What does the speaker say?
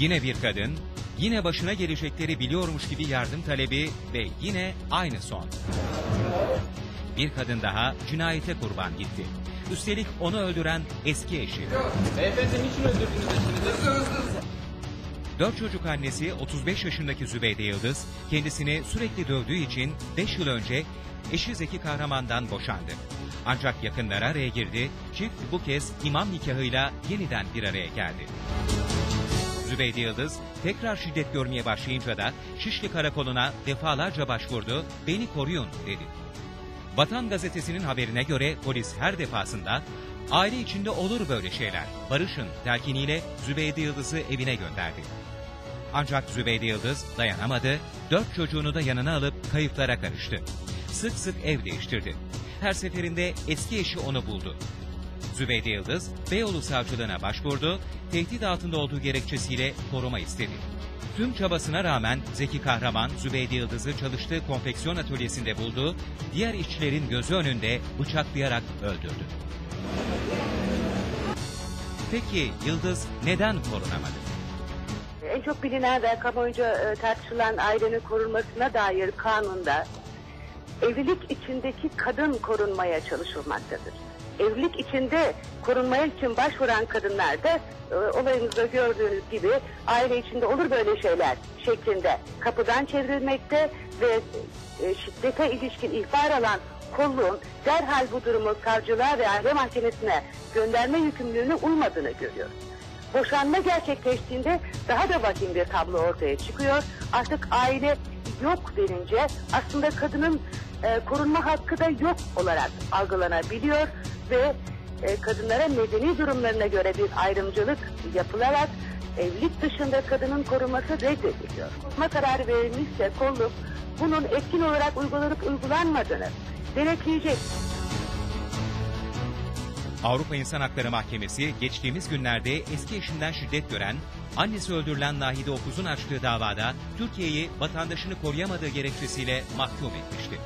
Yine bir kadın, yine başına gelecekleri biliyormuş gibi yardım talebi ve yine aynı son. Bir kadın daha cinayete kurban gitti. Üstelik onu öldüren eski eşi. Beyefendi niçin öldürdünüz eşinizi? Dört çocuk annesi 35 yaşındaki Zübeyde Yıldız kendisini sürekli dövdüğü için 5 yıl önce eşi Zeki Kahraman'dan boşandı. Ancak yakınları araya girdi, çift bu kez imam nikahıyla yeniden bir araya geldi. Zübeyde Yıldız tekrar şiddet görmeye başlayınca da Şişli Karakolu'na defalarca başvurdu, beni koruyun dedi. Vatan Gazetesi'nin haberine göre polis her defasında aile içinde olur böyle şeyler, barışın telkiniyle Zübeyde Yıldız'ı evine gönderdi. Ancak Zübeyde Yıldız dayanamadı, dört çocuğunu da yanına alıp kayıplara karıştı. Sık sık ev değiştirdi. Her seferinde eski eşi onu buldu. Zübeyde Yıldız, Beyoğlu Savcılığına başvurdu, tehdit altında olduğu gerekçesiyle koruma istedi. Tüm çabasına rağmen Zeki Kahraman, Zübeyde Yıldız'ı çalıştığı konfeksiyon atölyesinde buldu, diğer işçilerin gözü önünde bıçaklayarak öldürdü. Peki Yıldız neden korunamadı? En çok bilinen ve kamuoyunca e, tartışılan ailenin korunmasına dair kanunda evlilik içindeki kadın korunmaya çalışılmaktadır. Evlilik içinde korunmaya için başvuran kadınlar da e, olayımızda gördüğünüz gibi aile içinde olur böyle şeyler şeklinde kapıdan çevrilmekte ve e, şiddete ilişkin ihbar alan kolluğun derhal bu durumu savcılığa ve aile mahkemesine gönderme yükümlülüğüne uymadığını görüyoruz. Boşanma gerçekleştiğinde daha da vahim bir tablo ortaya çıkıyor. Artık aile yok denince aslında kadının e, korunma hakkı da yok olarak algılanabiliyor ve e, kadınlara medeni durumlarına göre bir ayrımcılık yapılarak evlilik dışında kadının korunması reddediliyor. Koruma kararı verilmişse kolluk bunun etkin olarak uygulanıp uygulanmadığını denetleyecek. Avrupa İnsan Hakları Mahkemesi geçtiğimiz günlerde eski eşinden şiddet gören, annesi öldürülen Nahide Okuz'un açtığı davada Türkiye'yi vatandaşını koruyamadığı gerekçesiyle mahkum etmişti.